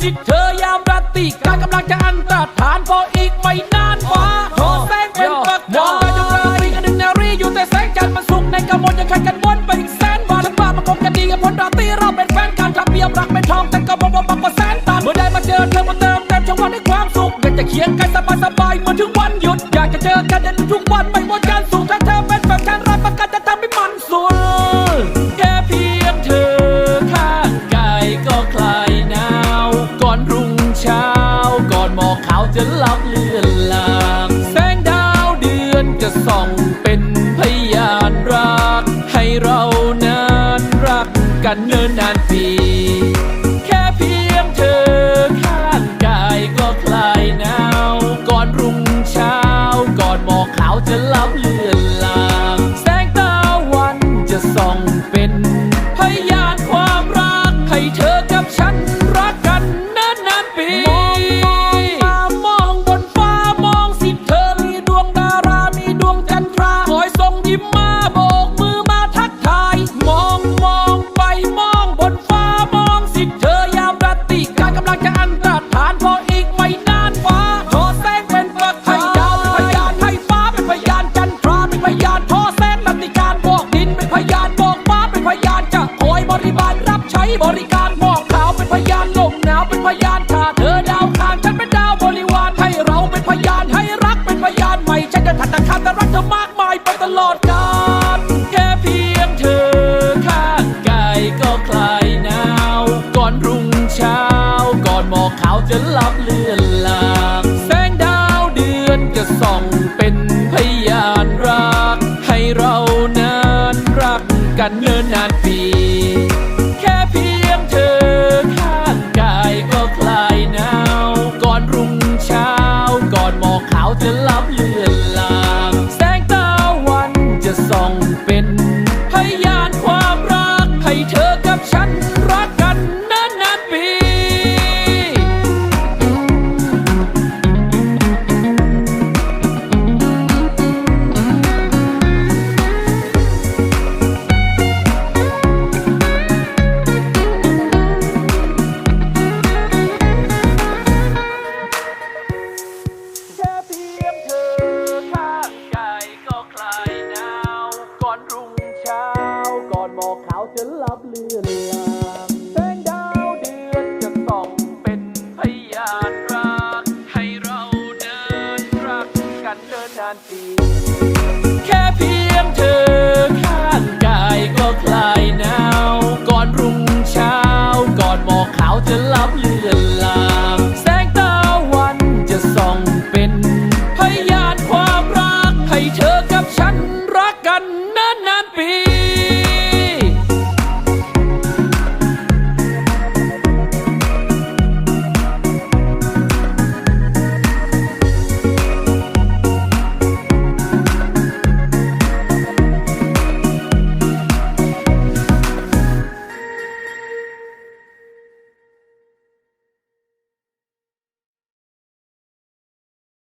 สิเธอยามราตรีการกำลังจะอันตรธานพออีกไม่นานฟ้าโทแสงเป็นประกายมองไปจนราตรีกันดึงนารีอยู่แต่แสงจันทร์มันสุกในกระมวลยังแข่งกันวนไปอีกแสนบาทฉันว่ามันคงจะดีกับพ้นราตรีเราเป็นแฟนกันถ้าเปรียบรักเป็นทองแต่ก็บอกว่าบักกว่าแสนตันเมื่อได้มาเจอเธอมาเติมเต็มช่องวันด้วยความสุขอยากจะเคียงกันสบายสบายเหมือนถึงวันหยุดอยากจะเจอกันเดินทุกวันไม่ว่าการสุขถ้าเธอเป็นแบบฉันรับประกันจะทำให้มันสุดาวจะลับเลือนลางแสงดาวเดือนจะส่องเป็นพยานรัก ให้เรานั้นรักกันเนินนานปี แค่เพียงเธอข้างกายก็คลายหนาว ก่อนรุ่งเช้า ก่อนหมอกขาวจะลับเลือนลาง แสงตะวันจะส่องเป็นพยานความรักให้เธอ จะลับเลือนลางแสงดาวเดือนจะส่องเป็นพยานรัก ให้เรานั้นรักกันเนิ่นนานปีแค่เพียงเธอข้างกายก็คลายหนาว ก่อนรุ่งเช้าก่อนหมอกขาวจะลับเลือนานปี แค่เพียงเธอ